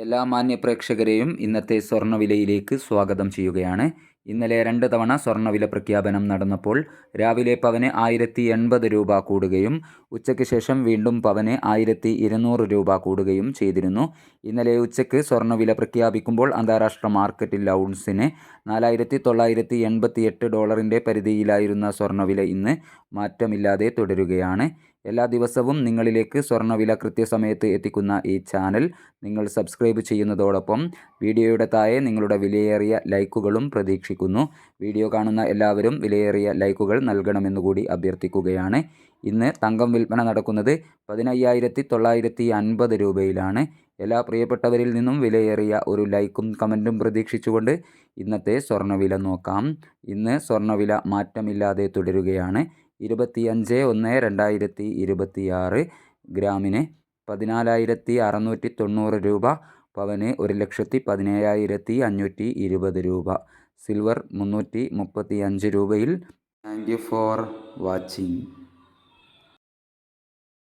എല്ലാ മാന്യ പ്രേക്ഷകരെയും ഇന്നത്തെ സ്വർണവിലയിലേക്ക് സ്വാഗതം ചെയ്യുകയാണ്. ഇന്നലെ രണ്ട് തവണ സ്വർണവില പ്രഖ്യാപനം നടന്നപ്പോൾ രാവിലെ പവന് ആയിരത്തി എൺപത് രൂപ കൂടുകയും ഉച്ചയ്ക്ക് ശേഷം വീണ്ടും പവന് ആയിരത്തി ഇരുന്നൂറ് രൂപ കൂടുകയും ചെയ്തിരുന്നു. ഇന്നലെ ഉച്ചയ്ക്ക് സ്വർണവില പ്രഖ്യാപിക്കുമ്പോൾ അന്താരാഷ്ട്ര മാർക്കറ്റിൽ ഔൺസിന് നാലായിരത്തി തൊള്ളായിരത്തി എൺപത്തി എട്ട് ഡോളറിന്റെ പരിധിയിലായിരുന്ന സ്വർണവില ഇന്ന് മാറ്റമില്ലാതെ തുടരുകയാണ്. എല്ലാ ദിവസവും നിങ്ങളിലേക്ക് സ്വർണവില കൃത്യസമയത്ത് എത്തിക്കുന്ന ഈ ചാനൽ നിങ്ങൾ സബ്സ്ക്രൈബ് ചെയ്യുന്നതോടൊപ്പം വീഡിയോയുടെ താഴെ നിങ്ങളുടെ വിലയേറിയ ലൈക്കുകളും പ്രതീക്ഷിക്കുന്നു. വീഡിയോ കാണുന്ന എല്ലാവരും വിലയേറിയ ലൈക്കുകൾ നൽകണമെന്നുകൂടി അഭ്യർത്ഥിക്കുകയാണ്. ഇന്ന് തങ്കം വിൽപ്പന നടക്കുന്നത് പതിനയ്യായിരത്തി തൊള്ളായിരത്തി അൻപത് രൂപയിലാണ്. എല്ലാ പ്രിയപ്പെട്ടവരിൽ നിന്നും വിലയേറിയ ഒരു ലൈക്കും കമന്റും പ്രതീക്ഷിച്ചുകൊണ്ട് ഇന്നത്തെ സ്വർണവില നോക്കാം. ഇന്ന് സ്വർണവില മാറ്റമില്ലാതെ തുടരുകയാണ്. ഇരുപത്തിയഞ്ച് ഒന്ന് രണ്ടായിരത്തി ഇരുപത്തിയാറ് ഗ്രാമിന് പതിനാലായിരത്തി അറുന്നൂറ്റി തൊണ്ണൂറ് രൂപ പവന് ഒരു ലക്ഷത്തി പതിനേഴായിരത്തി അഞ്ഞൂറ്റി ഇരുപത് രൂപ. സിൽവർ മുന്നൂറ്റി മുപ്പത്തി അഞ്ച് രൂപയിൽ. Thank you for watching.